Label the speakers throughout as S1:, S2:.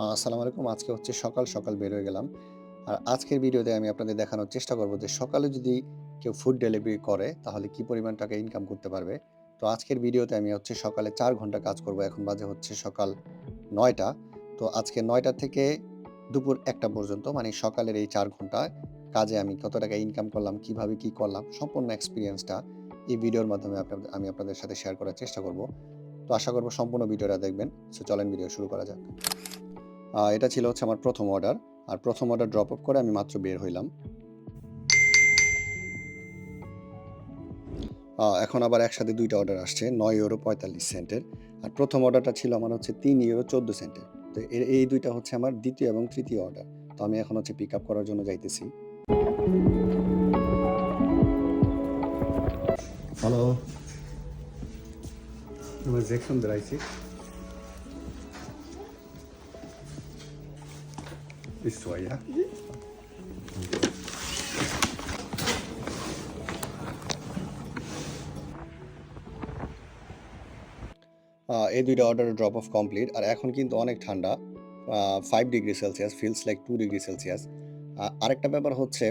S1: আসসালামু আলাইকুম। আজকে হচ্ছে সকাল সকাল বের হয়ে গেলাম। আর আজকের ভিডিওতে আমি আপনাদের দেখানোর চেষ্টা করব যে সকালে যদি কেউ ফুড ডেলিভারি করে, তাহলে কি পরিমাণ টাকা ইনকাম করতে পারবে? তো আজকের ভিডিওতে আমি হচ্ছে সকালে চার ঘণ্টা কাজ করব। এখন বাজে হচ্ছে সকাল নয়টা। তো আজকে নয়টা থেকে দুপুর একটা পর্যন্ত মানে সকালের এই চার ঘণ্টা কাজে আমি কত টাকা ইনকাম করলাম, কীভাবে কি করলাম, সম্পূর্ণ এক্সপিরিয়েন্সটা এই ভিডিওর মাধ্যমে আপনাদের আমি আপনাদের সাথে শেয়ার করার চেষ্টা করব। তো আশা করব সম্পূর্ণ ভিডিওটা দেখবেন। সো চলেন ভিডিও শুরু করা যাক। এটা ছিল হচ্ছে আমার প্রথম অর্ডার আর প্রথম অর্ডার ড্রপ আপ করে আমি মাত্র বের হইলাম। এখন আবার একসাথে দুইটা অর্ডার আসছে, নয় ইউরো পঁয়তাল্লিশ সেন্টের আর প্রথম অর্ডারটা ছিল আমার হচ্ছে তিন ইউরো চোদ্দ সেন্টের তো এই দুইটা হচ্ছে আমার দ্বিতীয় এবং তৃতীয় অর্ডার তো আমি এখন হচ্ছে পিক আপ করার জন্য যাইতেছি।
S2: হ্যালো 36. Ist so, ja?
S1: আহ, এই দুইটা অর্ডার ড্রপ অফ কমপ্লিট আর এখন কিন্তু অনেক ঠান্ডা five degree Celsius feels like two degree Celsius আরেকটা ব্যাপার হচ্ছে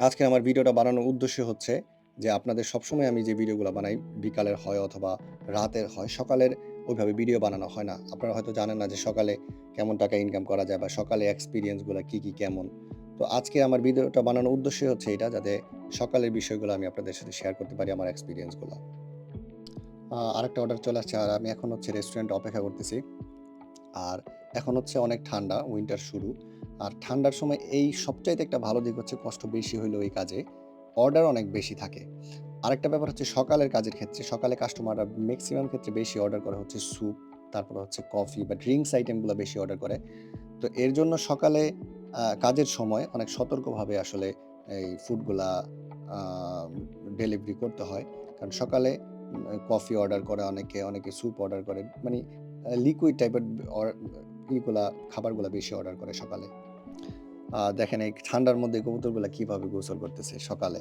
S1: আজকে আমার ভিডিওটা বানানোর উদ্দেশ্য হচ্ছে যে আপনাদের সবসময় আমি যে ভিডিওগুলো বানাই বিকালের হয় অথবা রাতের হয় সকালের ওইভাবে ভিডিও বানানো হয় না। আপনারা হয়তো জানেন না যে সকালে কেমন টাকা ইনকাম করা যায় বা সকালে এক্সপিরিয়েন্সগুলো কী কী, কেমন। তো আজকে আমার ভিডিওটা বানানোর উদ্দেশ্য হচ্ছে এটা যাতে সকালের বিষয়গুলো আমি আপনাদের সাথে শেয়ার করতে পারি আমার এক্সপিরিয়েন্সগুলো আরেকটা অর্ডার চলে আসছে আর আমি এখন হচ্ছে রেস্টুরেন্ট অপেক্ষা করতেছি। আর এখন হচ্ছে অনেক ঠান্ডা উইন্টার শুরু। আর ঠান্ডার সময় এই সবচাইতে একটা ভালো দিক হচ্ছে কষ্ট বেশি হইলেও এই কাজে। অর্ডার অনেক বেশি থাকে। আরেকটা ব্যাপার হচ্ছে সকালের কাজের ক্ষেত্রে, সকালে কাস্টমাররা ম্যাক্সিমাম ক্ষেত্রে বেশি অর্ডার করে হচ্ছে স্যুপ তারপর হচ্ছে কফি বা ড্রিঙ্কস আইটেমগুলো বেশি অর্ডার করে। তো এর জন্য সকালে কাজের সময় অনেক সতর্কভাবে আসলে এই ফুডগুলা ডেলিভারি করতে হয়। কারণ সকালে কফি অর্ডার করে অনেকে অনেকে স্যুপ অর্ডার করে। মানে লিকুইড টাইপের ইগুলা খাবারগুলো বেশি অর্ডার করে সকালে। দেখেন এই ঠান্ডার মধ্যে কবুতরগুলো কীভাবে গোসল করতেছে সকালে।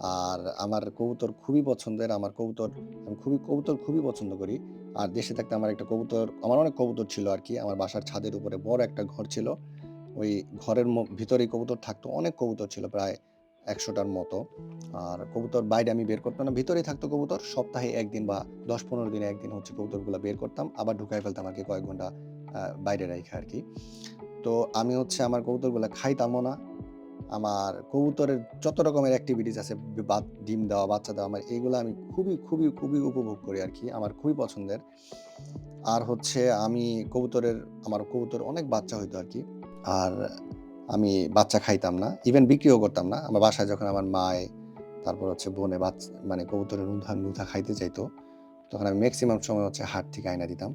S1: আর আমার কবুতর খুবই পছন্দের, আমার কবুতর, আমি খুবই, কবুতর খুবই পছন্দ করি। আর দেশে থাকতে আমার একটা কবুতর, আমার অনেক কবুতর ছিল আর কি, আমার বাসার ছাদের উপরে বড় একটা ঘর ছিল। ওই ঘরের ভিতরেই কবুতর থাকতো, অনেক কবুতর ছিল, প্রায় একশোটার মতো। আর কবুতর বাইরে আমি বের করতাম না, ভিতরেই থাকতো কবুতর, সপ্তাহে একদিন বা দশ পনেরো দিনে একদিন হচ্ছে কবুতরগুলো বের করতাম, আবার ঢুকাই ফেলতাম আর কি, কয়েক ঘণ্টা বাইরে রেখে আর কি। তো আমি হচ্ছে আমার কবুতরগুলো খাইতামও না আমার কবুতরের যত রকমের অ্যাক্টিভিটিস আছে ডিম দেওয়া, বাচ্চা দেওয়া, আমার এইগুলো আমি খুবই খুবই খুবই উপভোগ করি আর কি, আমার খুবই পছন্দের। আর হচ্ছে আমি কবুতরের, আমার কবুতর অনেক বাচ্চা হইতো আর কি, আর আমি বাচ্চা খাইতাম না ইভেন বিক্রিও করতাম না। আমার বাসায় যখন আমার মায়, তারপর হচ্ছে বোনে বাচ্চা মানে কবুতরের নুধা নুধা খাইতে চাইতো, তখন আমি ম্যাক্সিমাম সময় হচ্ছে হাট থেকে আয়না দিতাম।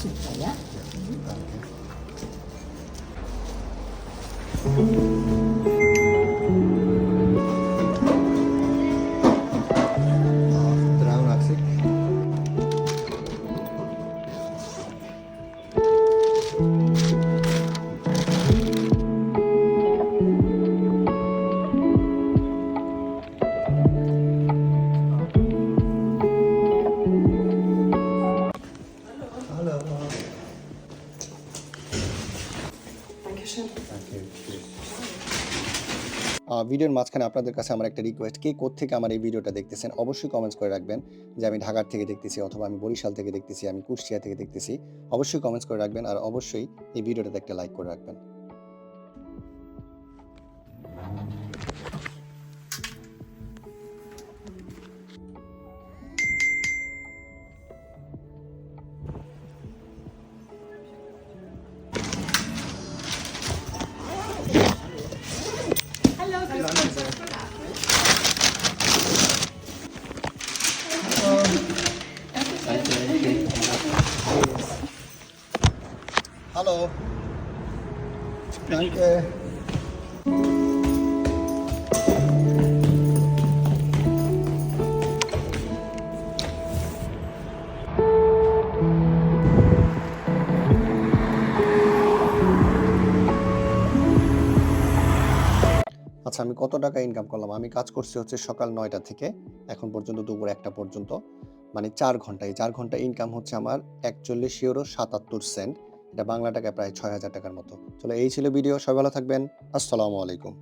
S1: supaya.
S2: Hmm.
S1: আহ, ভিডিওর মাঝখানে আপনাদের কাছে আমার একটা রিকোয়েস্ট কে থেকে আমার এই ভিডিওটা দেখতেছেন অবশ্যই কমেন্টস করে রাখবেন। যে আমি ঢাকার থেকে দেখতেছি অথবা আমি বরিশাল থেকে দেখতেছি আমি কুষ্টিয়া থেকে দেখতেছি অবশ্যই কমেন্টস করে রাখবেন আর অবশ্যই এই ভিডিওটাতে একটা লাইক করে রাখবেন।
S3: Hallo.
S1: Danke. আচ্ছা আমি কত টাকা ইনকাম করলাম আমি কাজ করছি হচ্ছে সকাল নয়টা থেকে এখন পর্যন্ত দুপুর একটা পর্যন্ত মানে চার ঘণ্টা এই চার ঘণ্টা ইনকাম হচ্ছে আমার একচল্লিশ ইউরো সাতাত্তর সেন্ট এটা বাংলা টাকায় প্রায় ছয় হাজার টাকার মতো। চলো এই ছিল ভিডিও, সবাই ভালো থাকবেন। আসসালামু আলাইকুম।